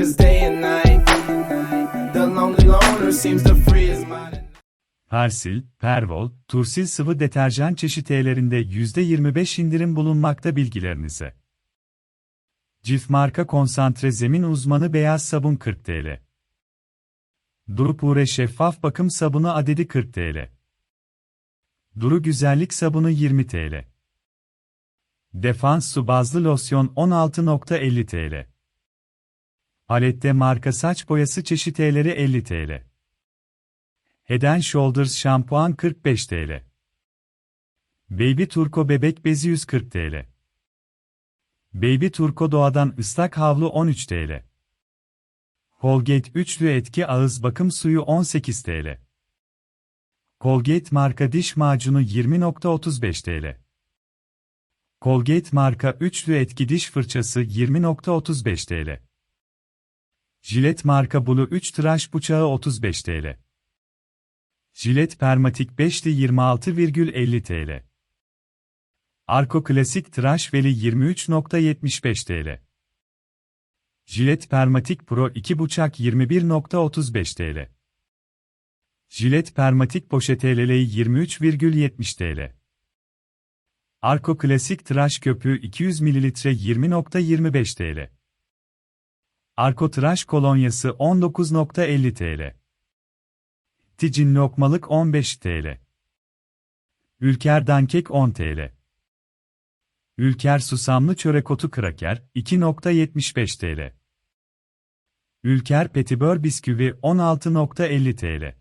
Cause day and night, the lonely loner seems to free his mind. Persil, Pervol, Tursil sıvı deterjan çeşitlerinde %25 indirim bulunmakta bilgilerinize. Cif marka konsantre zemin uzmanı beyaz sabun 40 TL. Duru Pure şeffaf bakım sabunu adedi 40 TL. Duru güzellik sabunu 20 TL. Defans su bazlı losyon 16.50 TL. Palette marka saç boyası çeşitleri 50 TL. Head Shoulders şampuan 45 TL. Baby Turko bebek bezi 140 TL. Baby Turko doğadan ıslak havlu 13 TL. Colgate üçlü etki ağız bakım suyu 18 TL. Colgate marka diş macunu 20.35 TL. Colgate marka üçlü etki diş fırçası 20.35 TL. Jilet marka Blue 3 tıraş bıçağı 35 TL. Jilet Permatik 5'li 26,50 TL. Arko Klasik Tıraş Veli 23.75 TL. Jilet Permatik Pro 2 bıçak 21.35 TL. Jilet Permatik Poşet eleleği 23,70 TL. Arko Klasik Tıraş Köpüğü 200 ml 20.25 TL. Arko Tıraş Kolonyası 19.50 TL. Ticin lokmalık 15 TL. Ülker Dankek 10 TL. Ülker Susamlı Çörek Otu Kraker 2.75 TL. Ülker Petibör Bisküvi 16.50 TL.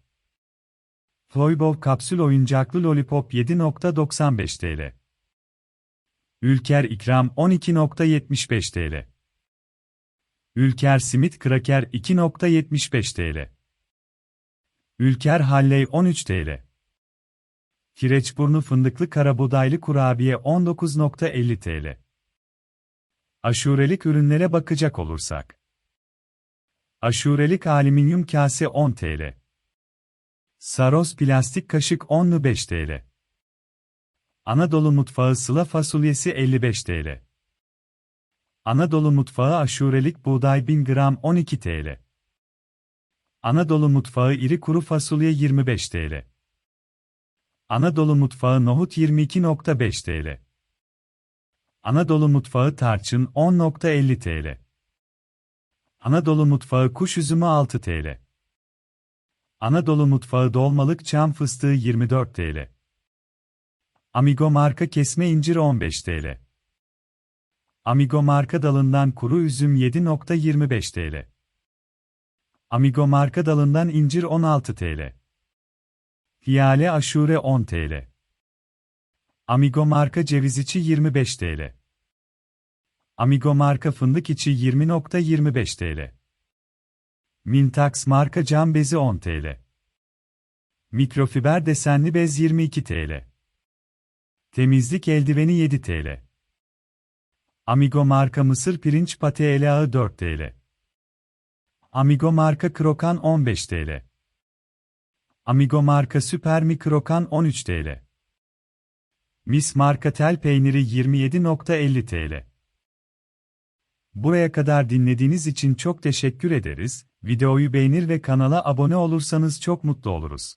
Floybov Kapsül Oyuncaklı Lollipop 7.95 TL. Ülker İkram 12.75 TL. Ülker Simit Kraker 2.75 TL. Ülker Halley 13 TL. Kireçburnu fındıklı karabuğdaylı kurabiye 19.50 TL. Aşurelik ürünlere bakacak olursak. Aşurelik alüminyum kase 10 TL. Saros plastik kaşık 10'lu TL. Anadolu mutfağı sıla fasulyesi 55 TL. Anadolu mutfağı aşurelik buğday 1000 gram 12 TL. Anadolu mutfağı iri kuru fasulye 25 TL. Anadolu mutfağı nohut 22.5 TL. Anadolu mutfağı tarçın 10.50 TL. Anadolu mutfağı kuş üzümü 6 TL. Anadolu mutfağı dolmalık çam fıstığı 24 TL. Amigo marka kesme incir 15 TL. Amigo marka dalından kuru üzüm 7.25 TL. Amigo marka dalından incir 16 TL. Hiyale aşure 10 TL. Amigo marka ceviz içi 25 TL. Amigo marka fındık içi 20.25 TL. Mintax marka cam bezi 10 TL. Mikrofiber desenli bez 22 TL. Temizlik eldiveni 7 TL. Amigo marka mısır pirinç pate elağı 4 TL. Amigo marka krokan 15 TL. Amigo marka süper mi krokan 13 TL. Mis marka tel peyniri 27.50 TL. Buraya kadar dinlediğiniz için çok teşekkür ederiz. Videoyu beğenir ve kanala abone olursanız çok mutlu oluruz.